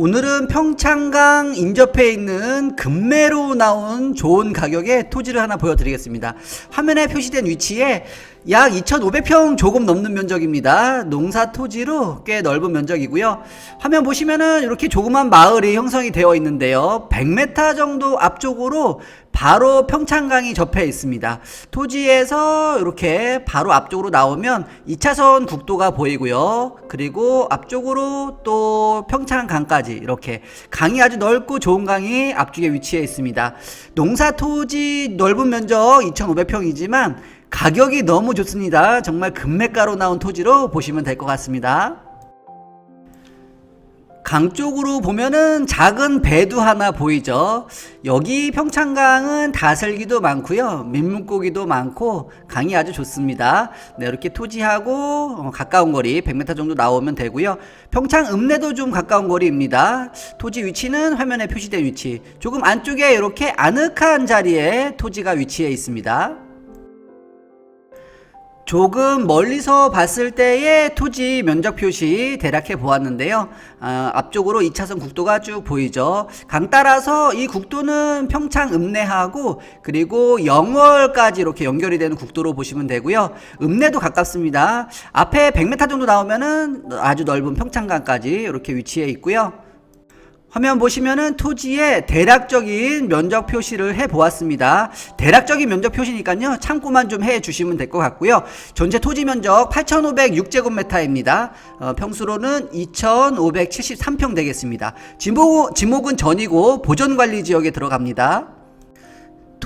오늘은 평창강 인접해 있는 금매로 나온 좋은 가격의 토지를 하나 보여드리겠습니다. 화면에 표시된 위치에 약 2,500평 조금 넘는 면적입니다. 농사 토지로 꽤 넓은 면적이고요. 화면 보시면은 이렇게 조그만 마을이 형성이 되어 있는데요. 100m 정도 앞쪽으로 바로 평창강이 접해 있습니다. 토지에서 이렇게 바로 앞쪽으로 나오면 2차선 국도가 보이고요. 그리고 앞쪽으로 또 평창강까지 이렇게 강이 아주 넓고 좋은 강이 앞쪽에 위치해 있습니다. 농사 토지 넓은 면적 2,500평이지만 가격이 너무 좋습니다. 정말 금매가로 나온 토지로 보시면 될 것 같습니다. 강 쪽으로 보면은 작은 배도 하나 보이죠. 여기 평창강은 다슬기도 많고요. 민물고기도 많고 강이 아주 좋습니다. 네, 이렇게 토지하고 어, 가까운 거리 100m 정도 나오면 되고요. 평창 읍내도 좀 가까운 거리입니다. 토지 위치는 화면에 표시된 위치. 조금 안쪽에 이렇게 아늑한 자리에 토지가 위치해 있습니다. 조금 멀리서 봤을 때의 토지 면적 표시 대략 해 보았는데요. 아, 앞쪽으로 2차선 국도가 쭉 보이죠. 강 따라서 이 국도는 평창 읍내하고 그리고 영월까지 이렇게 연결이 되는 국도로 보시면 되고요. 읍내도 가깝습니다. 앞에 100m 정도 나오면은 아주 넓은 평창강까지 이렇게 위치해 있고요. 화면 보시면은 토지의 대략적인 면적 표시를 해 보았습니다. 대략적인 면적 표시니까요. 참고만 좀 해 주시면 될 것 같고요. 전체 토지 면적 8,506제곱미터입니다. 어, 평수로는 2,573평 되겠습니다. 지목, 지목은 전이고 보존관리 지역에 들어갑니다.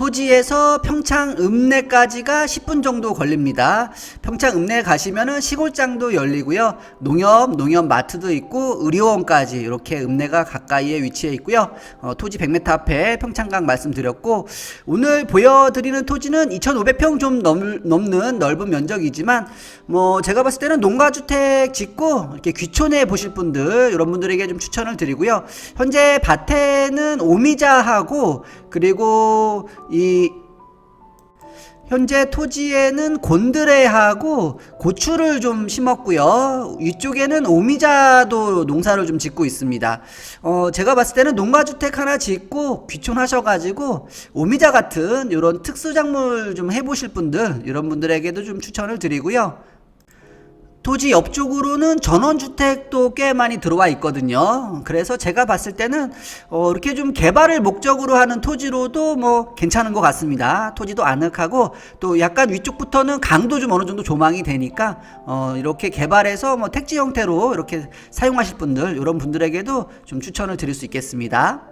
토지에서 평창 읍내까지가 10분 정도 걸립니다. 평창 읍내 가시면은 시골장도 열리고요. 농협, 농협 마트도 있고 의료원까지 이렇게 읍내가 가까이에 위치해 있고요. 어, 토지 100m 앞에 평창강 말씀드렸고 오늘 보여드리는 토지는 2,500평 좀 넘, 넘는 넓은 면적이지만 뭐 제가 봤을 때는 농가주택 짓고 이렇게 귀촌해 보실 분들 이런 분들에게 좀 추천을 드리고요. 현재 밭에는 오미자하고 그리고 이 현재 토지에는 곤드레하고 고추를 좀 심었고요. 위쪽에는 오미자도 농사를 좀 짓고 있습니다. 어, 제가 봤을 때는 농가주택 하나 짓고 귀촌하셔가지고 오미자 같은 이런 특수작물 좀 해보실 분들, 이런 분들에게도 좀 추천을 드리고요. 토지 옆쪽으로는 전원주택도 꽤 많이 들어와 있거든요. 그래서 제가 봤을 때는 어, 이렇게 좀 개발을 목적으로 하는 토지로도 뭐 괜찮은 것 같습니다. 토지도 아늑하고 또 약간 위쪽부터는 강도 좀 어느 정도 조망이 되니까 어, 이렇게 개발해서 뭐 택지 형태로 이렇게 사용하실 분들 이런 분들에게도 좀 추천을 드릴 수 있겠습니다.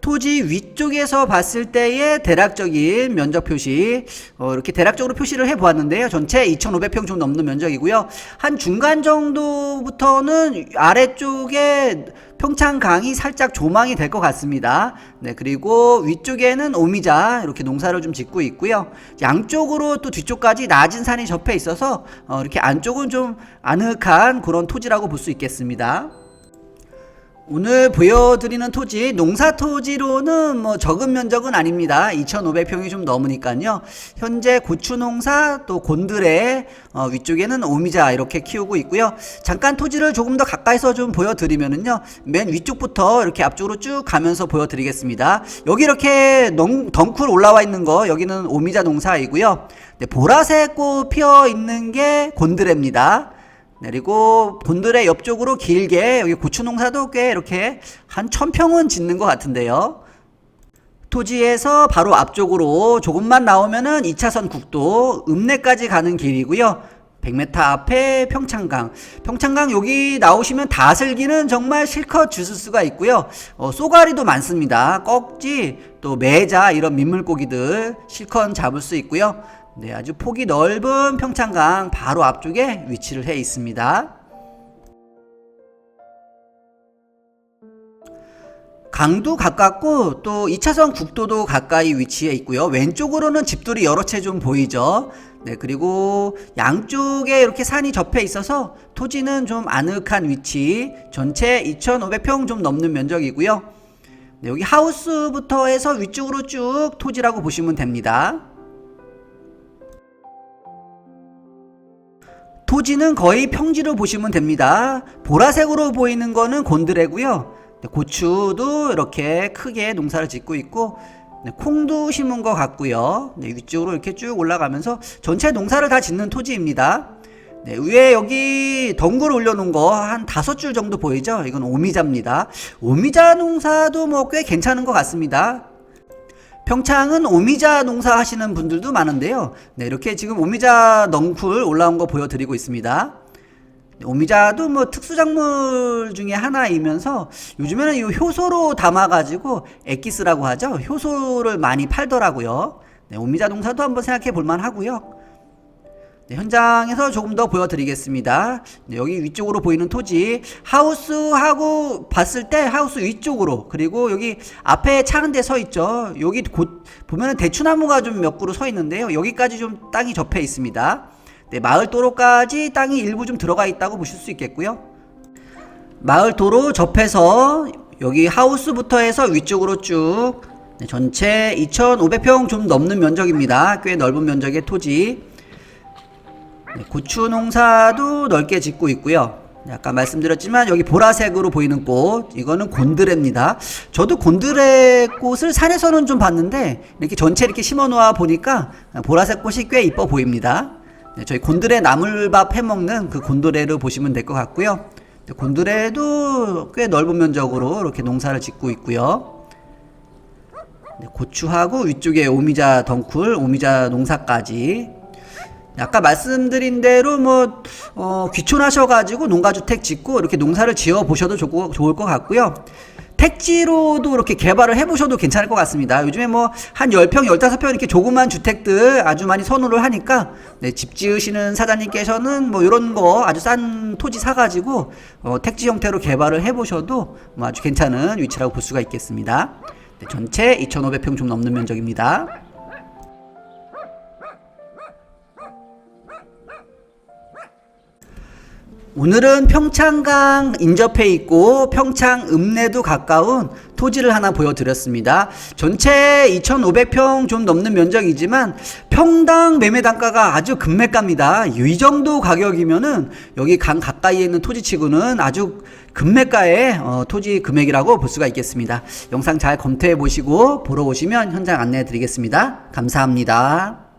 토지 위쪽에서 봤을 때의 대략적인 면적 표시 어, 이렇게 대략적으로 표시를 해 보았는데요. 전체 2,500평 좀 넘는 면적이고요. 한 중간 정도부터는 아래쪽에 평창강이 살짝 조망이 될 것 같습니다. 네, 그리고 위쪽에는 오미자 이렇게 농사를 좀 짓고 있고요. 양쪽으로 또 뒤쪽까지 낮은 산이 접해 있어서 어, 이렇게 안쪽은 좀 아늑한 그런 토지라고 볼 수 있겠습니다. 오늘 보여드리는 토지 농사 토지로는 뭐 적은 면적은 아닙니다. 2,500평이 좀 넘으니까요. 현재 고추 농사 또 곤드레 어, 위쪽에는 오미자 이렇게 키우고 있고요. 잠깐 토지를 조금 더 가까이서 좀 보여드리면은요. 맨 위쪽부터 이렇게 앞쪽으로 쭉 가면서 보여드리겠습니다. 여기 이렇게 덩, 덩쿨 올라와 있는 거 여기는 오미자 농사이고요. 네, 보라색 꽃 피어 있는 게 곤드레입니다. 그리고 본들의 옆쪽으로 길게 여기 고추 농사도 꽤 이렇게 한 천평은 짓는 것 같은데요. 토지에서 바로 앞쪽으로 조금만 나오면은 2차선 국도 읍내까지 가는 길이고요. 100m 앞에 평창강. 평창강 여기 나오시면 다슬기는 정말 실컷 주실 수가 있고요. 어, 쏘가리도 많습니다. 꺽지, 또 매자 이런 민물고기들 실컷 잡을 수 있고요. 네, 아주 폭이 넓은 평창강 바로 앞쪽에 위치를 해 있습니다. 강도 가깝고 또 2차선 국도도 가까이 위치해 있고요. 왼쪽으로는 집들이 여러 채 좀 보이죠. 네, 그리고 양쪽에 이렇게 산이 접해 있어서 토지는 좀 아늑한 위치. 전체 2,500평 좀 넘는 면적이고요. 네, 여기 하우스부터 해서 위쪽으로 쭉 토지라고 보시면 됩니다. 토지는 거의 평지로 보시면 됩니다. 보라색으로 보이는 거는 곤드레고요. 네, 고추도 이렇게 크게 농사를 짓고 있고 네, 콩도 심은 것 같고요. 네, 위쪽으로 이렇게 쭉 올라가면서 전체 농사를 다 짓는 토지입니다. 네, 위에 여기 덩굴 올려놓은 거 한 다섯 줄 정도 보이죠? 이건 오미자입니다. 오미자 농사도 뭐 꽤 괜찮은 것 같습니다. 평창은 오미자 농사 하시는 분들도 많은데요. 네, 이렇게 지금 오미자 넝쿨 올라온 거 보여드리고 있습니다. 네, 오미자도 뭐 특수작물 중에 하나이면서 요즘에는 이 효소로 담아가지고 엑기스라고 하죠. 효소를 많이 팔더라고요. 네, 오미자 농사도 한번 생각해 볼만 하고요. 네, 현장에서 조금 더 보여드리겠습니다. 네, 여기 위쪽으로 보이는 토지 하우스하고 봤을 때 하우스 위쪽으로 그리고 여기 앞에 작은 데서 있죠. 여기 곧 보면은 대추나무가 좀 몇 그루 서 있는데요. 여기까지 좀 땅이 접해 있습니다. 네, 마을 도로까지 땅이 일부 좀 들어가 있다고 보실 수 있겠고요. 마을 도로 접해서 여기 하우스부터 해서 위쪽으로 쭉 네, 전체 2,500평 좀 넘는 면적입니다. 꽤 넓은 면적의 토지. 네, 고추 농사도 넓게 짓고 있고요. 네, 아까 말씀드렸지만 여기 보라색으로 보이는 꽃 이거는 곤드레입니다. 저도 곤드레 꽃을 산에서는 좀 봤는데 이렇게 전체 이렇게 심어 놓아 보니까 보라색 꽃이 꽤 이뻐 보입니다. 네, 저희 곤드레 나물밥 해 먹는 그 곤드레를 보시면 될 것 같고요. 네, 곤드레도 꽤 넓은 면적으로 이렇게 농사를 짓고 있고요. 네, 고추하고 위쪽에 오미자 덩쿨, 오미자 농사까지 아까 말씀드린 대로 뭐 어, 귀촌하셔가지고 농가주택 짓고 이렇게 농사를 지어 보셔도 좋고, 좋을 것 같고요. 택지로도 이렇게 개발을 해보셔도 괜찮을 것 같습니다. 요즘에 뭐 한 10평, 15평 이렇게 조그만 주택들 아주 많이 선호를 하니까 네, 집 지으시는 사장님께서는 뭐 이런 거 아주 싼 토지 사가지고 어, 택지 형태로 개발을 해보셔도 뭐 아주 괜찮은 위치라고 볼 수가 있겠습니다. 네, 전체 2,500평 좀 넘는 면적입니다. 오늘은 평창강 인접해 있고 평창 읍내도 가까운 토지를 하나 보여드렸습니다. 전체 2,500평 좀 넘는 면적이지만 평당 매매 단가가 아주 급매가입니다. 이 정도 가격이면은 여기 강 가까이에 있는 토지치고는 아주 급매가의 어, 토지 금액이라고 볼 수가 있겠습니다. 영상 잘 검토해 보시고 보러 오시면 현장 안내해 드리겠습니다. 감사합니다.